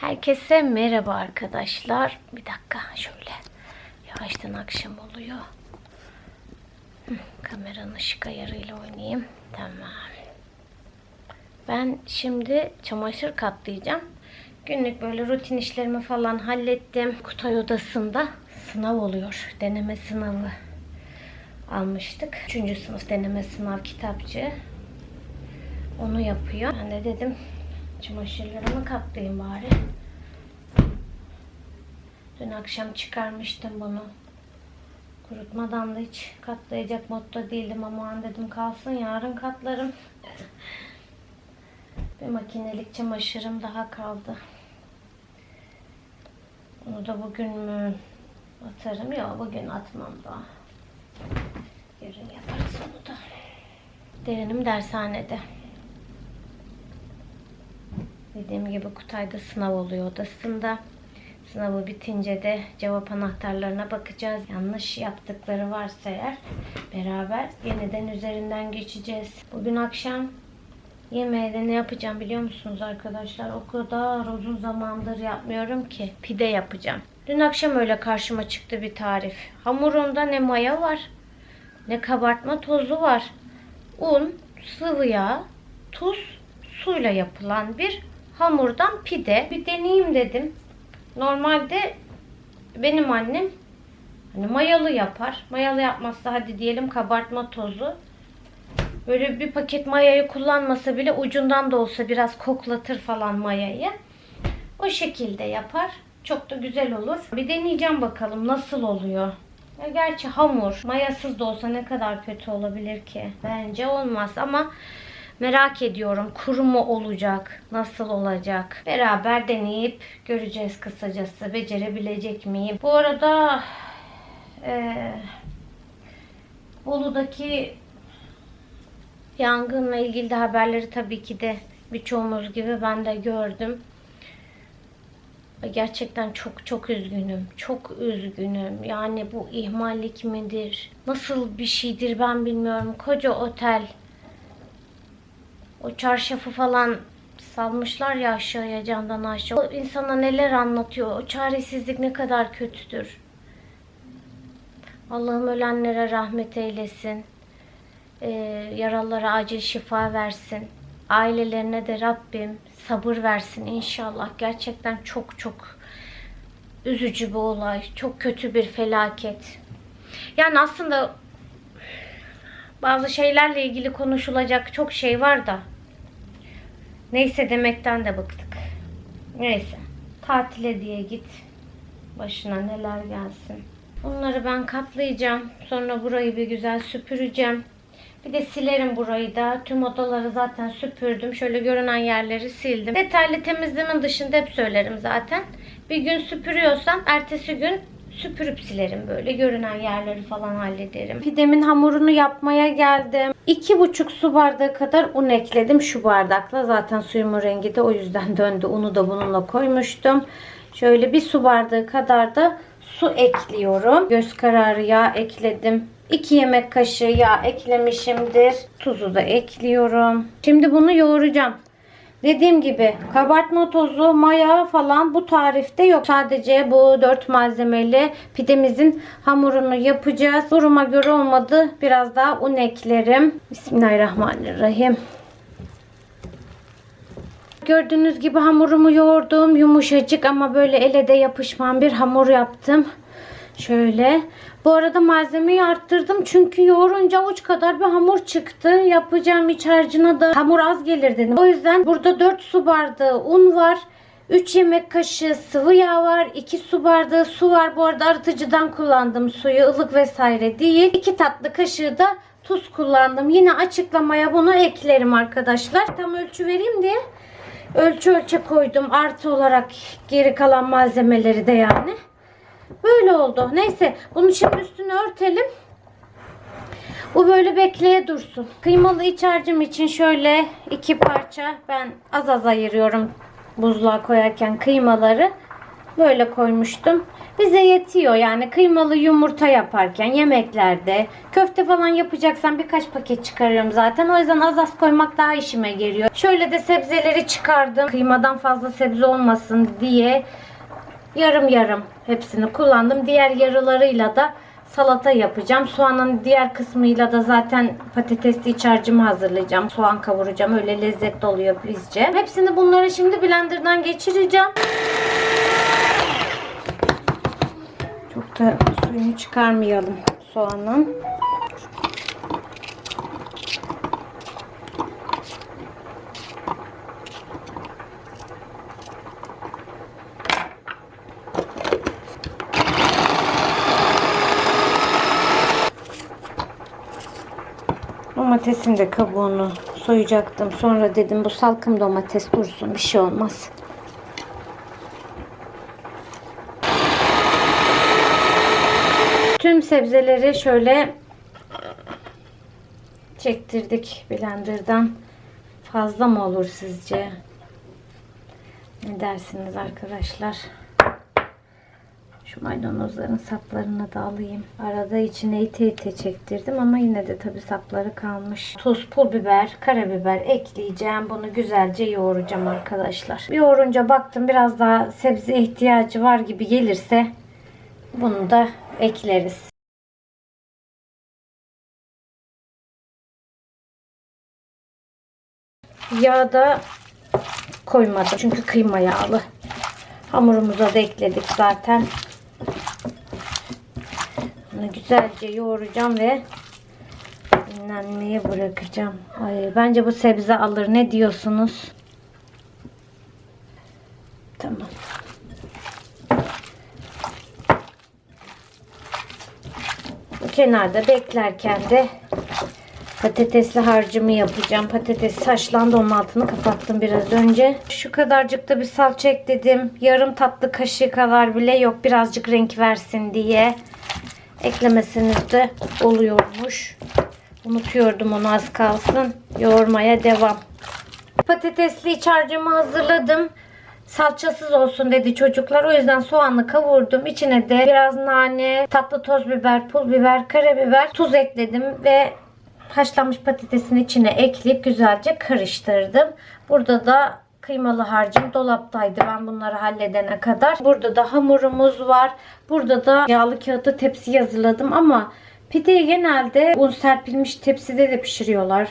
Herkese merhaba arkadaşlar. Bir dakika şöyle. Yavaştan akşam oluyor. Kameranın ışık ayarıyla oynayayım. Tamam. Ben şimdi çamaşır katlayacağım. Günlük böyle rutin işlerimi falan hallettim. Kutay odasında sınav oluyor. Deneme sınavı almıştık. Üçüncü sınıf deneme sınav kitapçığı. Onu yapıyor. Ben de dedim çamaşırlarımı katlayayım bari. Dün akşam çıkarmıştım bunu. Kurutmadan da hiç katlayacak modda değildim ama an dedim kalsın yarın katlarım. Bir makinelik çamaşırım daha kaldı. Onu da bugün mü atarım? Yok bugün atmam daha. Yarın yaparız onu da. Derinim dershanede. Dediğim gibi Kutay'da sınav oluyor odasında. Sınavı bitince de cevap anahtarlarına bakacağız. Yanlış yaptıkları varsa eğer beraber yeniden üzerinden geçeceğiz. Bugün akşam yemeğe ne yapacağım biliyor musunuz arkadaşlar? O kadar uzun zamandır yapmıyorum ki. Pide yapacağım. Dün akşam öyle karşıma çıktı bir tarif. Hamurunda ne maya var ne kabartma tozu var. Un, sıvı yağ, tuz, suyla yapılan bir hamurdan pide. Bir deneyeyim dedim. Normalde benim annem hani mayalı yapar. Mayalı yapmazsa hadi diyelim kabartma tozu. Böyle bir paket mayayı kullanmasa bile ucundan da olsa biraz koklatır falan mayayı. O şekilde yapar. Çok da güzel olur. Bir deneyeceğim bakalım nasıl oluyor. Ya gerçi hamur mayasız da olsa ne kadar kötü olabilir ki? Bence olmaz ama merak ediyorum kuru mu olacak? Nasıl olacak? Beraber deneyip göreceğiz kısacası. Becerebilecek miyim? Bu arada eee Bolu'daki yangınla ilgili de haberleri tabii ki de birçoğumuz gibi ben de gördüm. Gerçekten çok çok üzgünüm. Çok üzgünüm. Yani bu ihmallik midir? Nasıl bir şeydir ben bilmiyorum. Koca otel. O çarşafı falan salmışlar ya aşağıya camdan aşağı. O insana neler anlatıyor. O çaresizlik ne kadar kötüdür. Allah'ım ölenlere rahmet eylesin. Ee, yaralılara acil şifa versin. Ailelerine de Rabbim sabır versin inşallah. Gerçekten çok çok üzücü bir olay. Çok kötü bir felaket. Yani aslında bazı şeylerle ilgili konuşulacak çok şey var da neyse demekten de bıktık. Neyse. Tatile diye git. Başına neler gelsin. Bunları ben katlayacağım. Sonra burayı bir güzel süpüreceğim. Bir de silerim burayı da. Tüm odaları zaten süpürdüm. Şöyle görünen yerleri sildim. Detaylı temizlemin dışında hep söylerim zaten. Bir gün süpürüyorsam ertesi gün süpürüp silerim böyle. Görünen yerleri falan hallederim. Pidemin hamurunu yapmaya geldim. 2,5 su bardağı kadar un ekledim şu bardakla. Zaten suyumun rengi de o yüzden döndü. Unu da bununla koymuştum. Şöyle bir su bardağı kadar da su ekliyorum. Göz kararı yağ ekledim. 2 yemek kaşığı yağ eklemişimdir. Tuzu da ekliyorum. Şimdi bunu yoğuracağım. Dediğim gibi kabartma tozu, maya falan bu tarifte yok. Sadece bu 4 malzemeli pidemizin hamurunu yapacağız. Duruma göre olmadı. Biraz daha un eklerim. Bismillahirrahmanirrahim. Gördüğünüz gibi hamurumu yoğurdum. Yumuşacık ama böyle ele de yapışman bir hamur yaptım. Şöyle. Bu arada malzemeyi arttırdım. Çünkü yoğurunca avuç kadar bir hamur çıktı. Yapacağım iç harcına da hamur az gelir dedim. O yüzden burada 4 su bardağı un var. 3 yemek kaşığı sıvı yağ var. 2 su bardağı su var. Bu arada arıtıcıdan kullandım suyu. ılık vesaire değil. 2 tatlı kaşığı da tuz kullandım. Yine açıklamaya bunu eklerim arkadaşlar. Tam ölçü vereyim diye ölçü ölçe koydum. Artı olarak geri kalan malzemeleri de yani. Böyle oldu. Neyse bunu şimdi üstünü örtelim. Bu böyle bekleye dursun. Kıymalı iç harcım için şöyle iki parça ben az az ayırıyorum buzluğa koyarken kıymaları. Böyle koymuştum. Bize yetiyor yani kıymalı yumurta yaparken yemeklerde köfte falan yapacaksan birkaç paket çıkarıyorum zaten. O yüzden az az koymak daha işime geliyor. Şöyle de sebzeleri çıkardım. Kıymadan fazla sebze olmasın diye yarım yarım hepsini kullandım. Diğer yarılarıyla da salata yapacağım. Soğanın diğer kısmıyla da zaten patatesli iç harcımı hazırlayacağım. Soğan kavuracağım. Öyle lezzetli oluyor bizce. Hepsini bunları şimdi blenderdan geçireceğim. Çok da suyunu çıkarmayalım soğanın. Domatesin de kabuğunu soyacaktım. Sonra dedim bu salkım domates dursun bir şey olmaz. Tüm sebzeleri şöyle çektirdik blenderdan. Fazla mı olur sizce? Ne dersiniz arkadaşlar? Şu maydanozların saplarını da alayım. Arada içine ite ite çektirdim ama yine de tabi sapları kalmış. Tuz, pul biber, karabiber ekleyeceğim. Bunu güzelce yoğuracağım arkadaşlar. Yoğurunca baktım biraz daha sebze ihtiyacı var gibi gelirse bunu da ekleriz. Yağ da koymadım çünkü kıyma yağlı. Hamurumuza da ekledik zaten. Bunu güzelce yoğuracağım ve dinlenmeye bırakacağım. Ay, bence bu sebze alır. Ne diyorsunuz? Tamam. Kenarda beklerken de patatesli harcımı yapacağım. Patates haşlandı. Onun altını kapattım biraz önce. Şu kadarcık da bir salça ekledim. Yarım tatlı kaşığı kadar bile yok. Birazcık renk versin diye. Eklemesiniz de oluyormuş. Unutuyordum onu az kalsın. Yoğurmaya devam. Patatesli iç harcımı hazırladım. Salçasız olsun dedi çocuklar. O yüzden soğanı kavurdum. İçine de biraz nane, tatlı toz biber, pul biber, karabiber, tuz ekledim ve haşlanmış patatesin içine ekleyip güzelce karıştırdım. Burada da kıymalı harcım dolaptaydı ben bunları halledene kadar. Burada da hamurumuz var. Burada da yağlı kağıtlı tepsi hazırladım ama pideyi genelde un serpilmiş tepside de pişiriyorlar.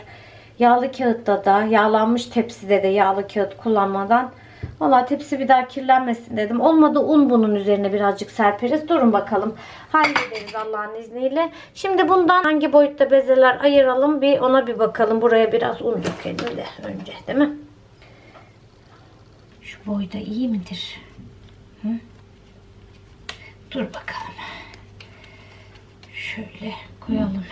Yağlı kağıtta da, yağlanmış tepside de yağlı kağıt kullanmadan. Valla tepsi bir daha kirlenmesin dedim. Olmadı un bunun üzerine birazcık serperiz. Durun bakalım. Hallederiz Allah'ın izniyle. Şimdi bundan hangi boyutta bezeler ayıralım bir ona bir bakalım. Buraya biraz un dökelim de önce değil mi? Boyda iyi midir? Hı? Dur bakalım. Şöyle koyalım.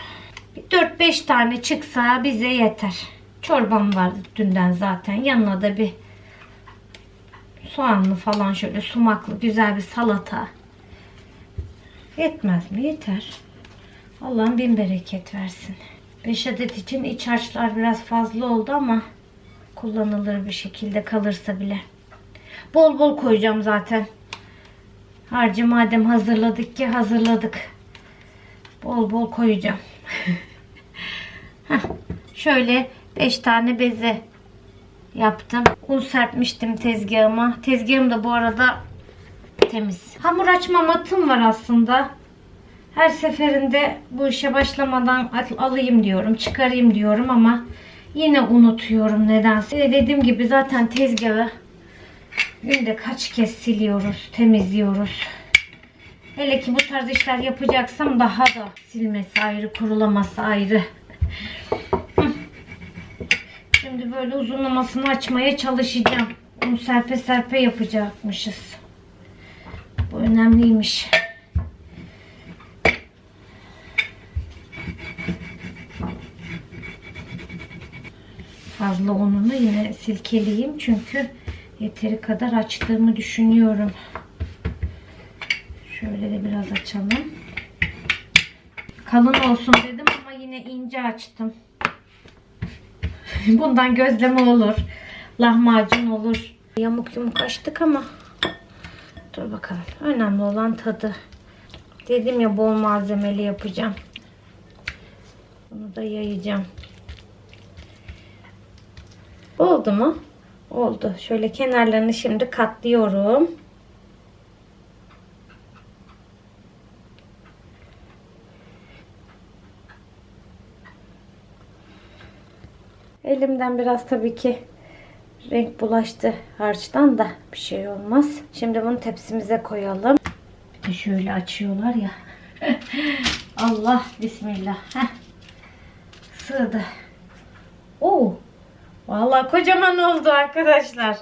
Bir 4-5 tane çıksa bize yeter. Çorbam vardı dünden zaten. Yanına da bir soğanlı falan şöyle sumaklı güzel bir salata. Yetmez mi? Yeter. Allah'ın bin bereket versin. 5 adet için iç harçlar biraz fazla oldu ama kullanılır bir şekilde kalırsa bile. Bol bol koyacağım zaten. Harcı madem hazırladık ki hazırladık. Bol bol koyacağım. Şöyle 5 tane beze yaptım. Un serpmiştim tezgahıma. Tezgahım da bu arada temiz. Hamur açma matım var aslında. Her seferinde bu işe başlamadan al- alayım diyorum, çıkarayım diyorum ama yine unutuyorum nedense. Dediğim gibi zaten tezgahı günde kaç kez siliyoruz, temizliyoruz. Hele ki bu tarz işler yapacaksam daha da silmesi ayrı, kurulaması ayrı. Şimdi böyle uzunlamasını açmaya çalışacağım. Bunu serpe serpe yapacakmışız. Bu önemliymiş. Fazla ununu yine silkeleyeyim çünkü yeteri kadar açtığımı düşünüyorum. Şöyle de biraz açalım. Kalın olsun dedim ama yine ince açtım. Bundan gözleme olur. Lahmacun olur. Yamuk yumuk açtık ama Dur bakalım. Önemli olan tadı. Dedim ya bol malzemeli yapacağım. Bunu da yayacağım. Oldu mu? Oldu. Şöyle kenarlarını şimdi katlıyorum. Elimden biraz tabii ki renk bulaştı harçtan da bir şey olmaz. Şimdi bunu tepsimize koyalım. Şöyle açıyorlar ya. Allah bismillah. Heh. Sığdı. Vallahi kocaman oldu arkadaşlar.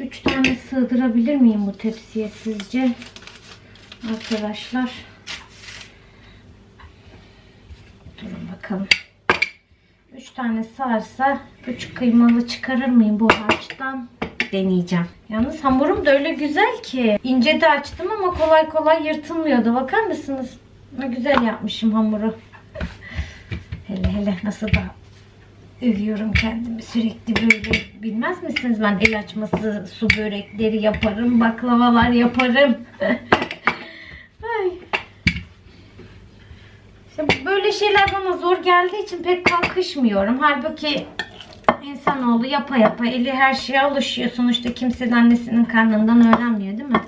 Üç tane sığdırabilir miyim bu tepsiye sizce? Arkadaşlar. Durun bakalım. Üç tane sarsa üç kıymalı çıkarır mıyım bu harçtan? Deneyeceğim. Yalnız hamurum da öyle güzel ki. İnce de açtım ama kolay kolay yırtılmıyordu. Bakar mısınız? Ne güzel yapmışım hamuru. Hele hele nasıl da övüyorum kendimi sürekli böyle. Bilmez misiniz ben el açması su börekleri yaparım, baklavalar yaparım. Ay. İşte böyle şeyler bana zor geldiği için pek kalkışmıyorum. Halbuki insanoğlu yapa yapa eli her şeye alışıyor. Sonuçta kimse annesinin karnından öğrenmiyor değil mi?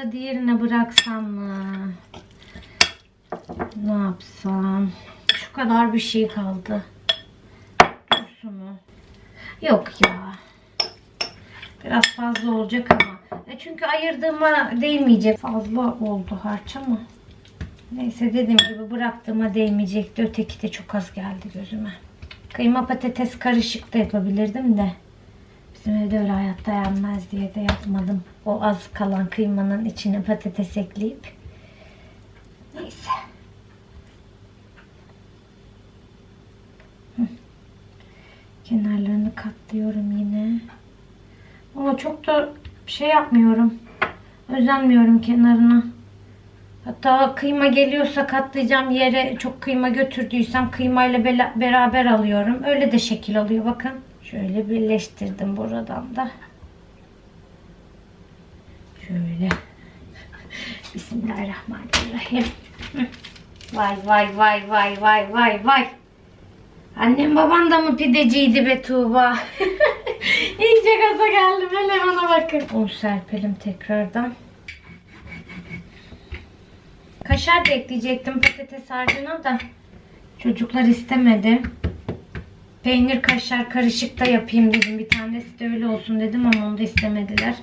Da diğerine bıraksam mı? Ne yapsam? Şu kadar bir şey kaldı. Dursun mu? Yok ya. Biraz fazla olacak ama. E çünkü ayırdığıma değmeyecek. Fazla oldu harç ama. Neyse dediğim gibi bıraktığıma değmeyecekti. Öteki de çok az geldi gözüme. Kıyma patates karışık da yapabilirdim de. Evde öyle hayatta yenmez diye de yapmadım. O az kalan kıymanın içine patates ekleyip. Neyse. Kenarlarını katlıyorum yine. Ama çok da şey yapmıyorum. Özenmiyorum kenarına. Hatta kıyma geliyorsa katlayacağım yere çok kıyma götürdüysem kıymayla beraber alıyorum. Öyle de şekil alıyor bakın. Şöyle birleştirdim buradan da. Şöyle. Bismillahirrahmanirrahim. Vay vay vay vay vay vay vay. Annem baban da mı pideciydi be Tuğba? İyice gaza geldim. Hele bana bakın. Un serpelim tekrardan. Kaşar da ekleyecektim patates harcına da. Çocuklar istemedi. Peynir kaşar karışık da yapayım dedim. Bir tanesi de öyle olsun dedim ama onu da istemediler.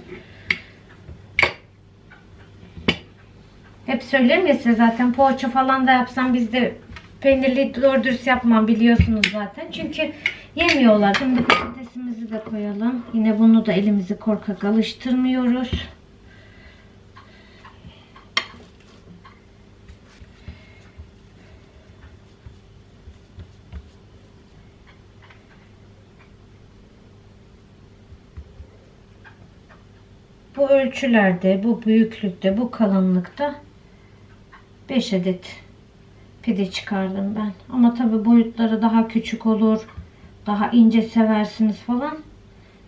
Hep söylerim ya size zaten poğaça falan da yapsam bizde peynirli doğru dürüst yapmam biliyorsunuz zaten. Çünkü yemiyorlar. Şimdi patatesimizi de koyalım. Yine bunu da elimizi korkak alıştırmıyoruz. Bu ölçülerde, bu büyüklükte, bu kalınlıkta 5 adet pide çıkardım ben. Ama tabi boyutları daha küçük olur. Daha ince seversiniz falan.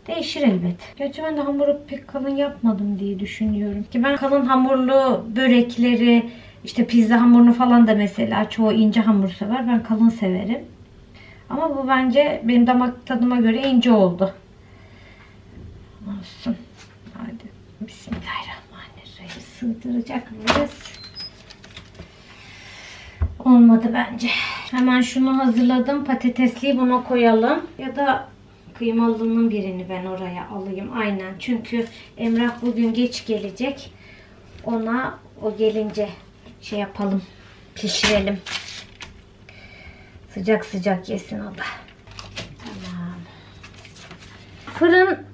Değişir elbet. Gerçi ben de hamuru pek kalın yapmadım diye düşünüyorum. Ki ben kalın hamurlu börekleri, işte pizza hamurunu falan da mesela çoğu ince hamur sever. Ben kalın severim. Ama bu bence benim damak tadıma göre ince oldu. Olsun. Sığdıracak mıyız? Olmadı bence. Hemen şunu hazırladım. Patatesliyi buna koyalım. Ya da kıymalının birini ben oraya alayım. Aynen. Çünkü Emrah bugün geç gelecek. Ona o gelince şey yapalım. Pişirelim. Sıcak sıcak yesin o da. Tamam. Fırın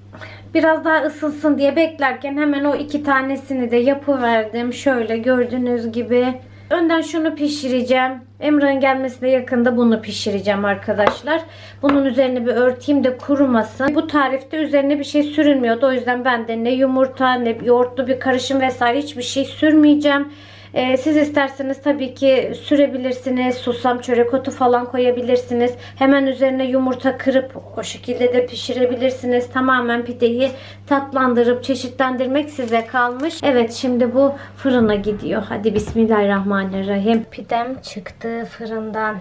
biraz daha ısınsın diye beklerken hemen o iki tanesini de yapıverdim. Şöyle gördüğünüz gibi. Önden şunu pişireceğim. Emrah'ın gelmesine yakında bunu pişireceğim arkadaşlar. Bunun üzerine bir örteyim de kurumasın. Bu tarifte üzerine bir şey sürülmüyordu. O yüzden ben de ne yumurta ne yoğurtlu bir karışım vesaire hiçbir şey sürmeyeceğim. Ee, siz isterseniz tabii ki sürebilirsiniz. Susam çörek otu falan koyabilirsiniz. Hemen üzerine yumurta kırıp o şekilde de pişirebilirsiniz. Tamamen pideyi tatlandırıp çeşitlendirmek size kalmış. Evet şimdi bu fırına gidiyor. Hadi bismillahirrahmanirrahim. Pidem çıktı fırından.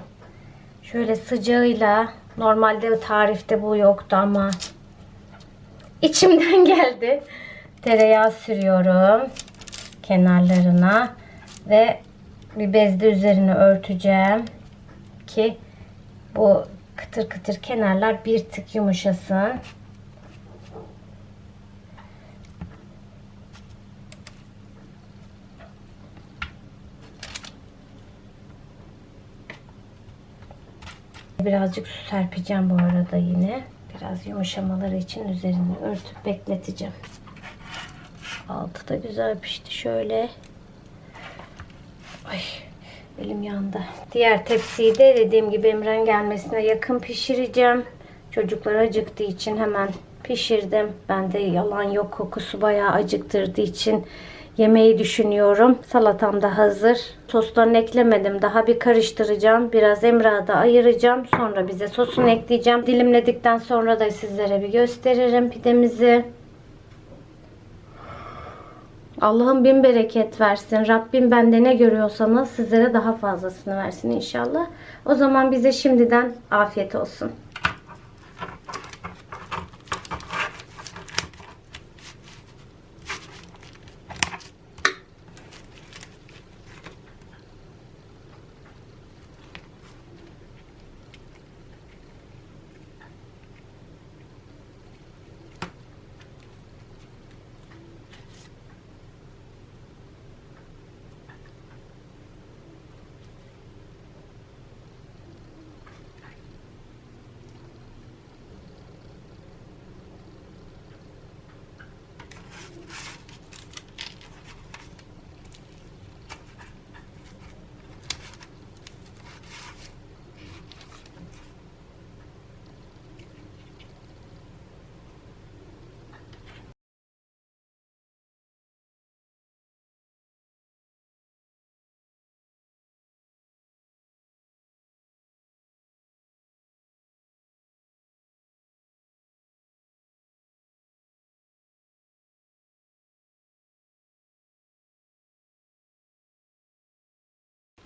Şöyle sıcağıyla normalde tarifte bu yoktu ama içimden geldi. Tereyağı sürüyorum kenarlarına ve bir bezle üzerine örteceğim ki bu kıtır kıtır kenarlar bir tık yumuşasın. Birazcık su serpeceğim bu arada yine. Biraz yumuşamaları için üzerini örtüp bekleteceğim. Altı da güzel pişti şöyle. Ay elim yandı. Diğer tepsiyi de dediğim gibi Emren gelmesine yakın pişireceğim. Çocuklar acıktığı için hemen pişirdim. Ben de yalan yok kokusu bayağı acıktırdığı için yemeği düşünüyorum. Salatam da hazır. Soslarını eklemedim. Daha bir karıştıracağım. Biraz Emrah'a da ayıracağım. Sonra bize sosunu ekleyeceğim. Dilimledikten sonra da sizlere bir gösteririm pidemizi. Allah'ım bin bereket versin. Rabbim bende ne görüyorsanız sizlere daha fazlasını versin inşallah. O zaman bize şimdiden afiyet olsun.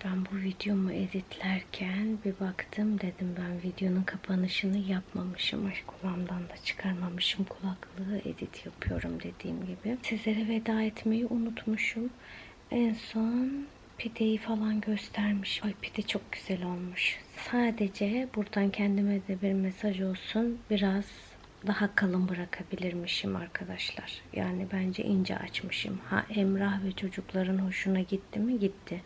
Ben bu videomu editlerken bir baktım dedim ben videonun kapanışını yapmamışım. Kulağımdan da çıkarmamışım kulaklığı edit yapıyorum dediğim gibi. Sizlere veda etmeyi unutmuşum. En son pideyi falan göstermiş. Ay pide çok güzel olmuş. Sadece buradan kendime de bir mesaj olsun. Biraz daha kalın bırakabilirmişim arkadaşlar. Yani bence ince açmışım. Ha Emrah ve çocukların hoşuna gitti mi? Gitti.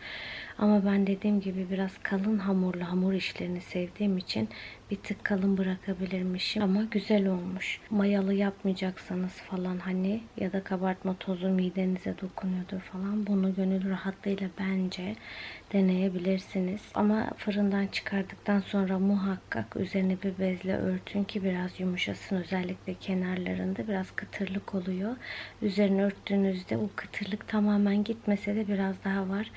Ama ben dediğim gibi biraz kalın hamurlu hamur işlerini sevdiğim için bir tık kalın bırakabilirmişim. Ama güzel olmuş. Mayalı yapmayacaksanız falan hani ya da kabartma tozu midenize dokunuyordur falan. Bunu gönül rahatlığıyla bence deneyebilirsiniz. Ama fırından çıkardıktan sonra muhakkak üzerine bir bezle örtün ki biraz yumuşasın. Özellikle kenarlarında biraz kıtırlık oluyor. Üzerine örttüğünüzde o kıtırlık tamamen gitmese de biraz daha var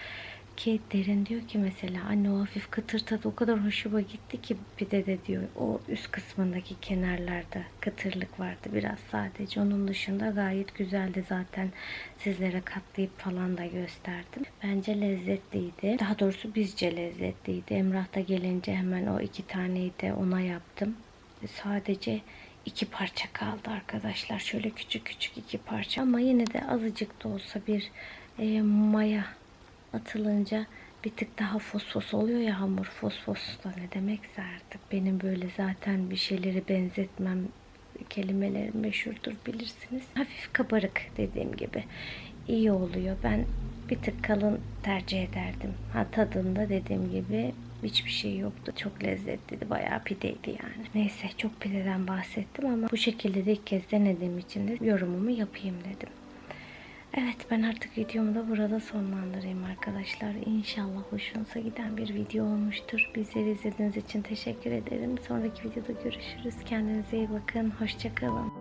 ki derin diyor ki mesela anne o hafif kıtır tadı o kadar hoşuma gitti ki bir de diyor. O üst kısmındaki kenarlarda kıtırlık vardı biraz sadece. Onun dışında gayet güzeldi zaten. Sizlere katlayıp falan da gösterdim. Bence lezzetliydi. Daha doğrusu bizce lezzetliydi. Emrah da gelince hemen o iki taneyi de ona yaptım. Sadece iki parça kaldı arkadaşlar. Şöyle küçük küçük iki parça. Ama yine de azıcık da olsa bir e, maya atılınca bir tık daha fosfos oluyor ya hamur. Fosfos da ne demekse artık. Benim böyle zaten bir şeyleri benzetmem kelimelerim meşhurdur bilirsiniz. Hafif kabarık dediğim gibi iyi oluyor. Ben bir tık kalın tercih ederdim. Ha tadında dediğim gibi hiçbir şey yoktu. Çok lezzetliydi. Bayağı pideydi yani. Neyse çok pideden bahsettim ama bu şekilde de ilk kez denediğim için de yorumumu yapayım dedim. Evet ben artık videomu da burada sonlandırayım arkadaşlar. İnşallah hoşunuza giden bir video olmuştur. Bizleri izlediğiniz için teşekkür ederim. Sonraki videoda görüşürüz. Kendinize iyi bakın. Hoşçakalın.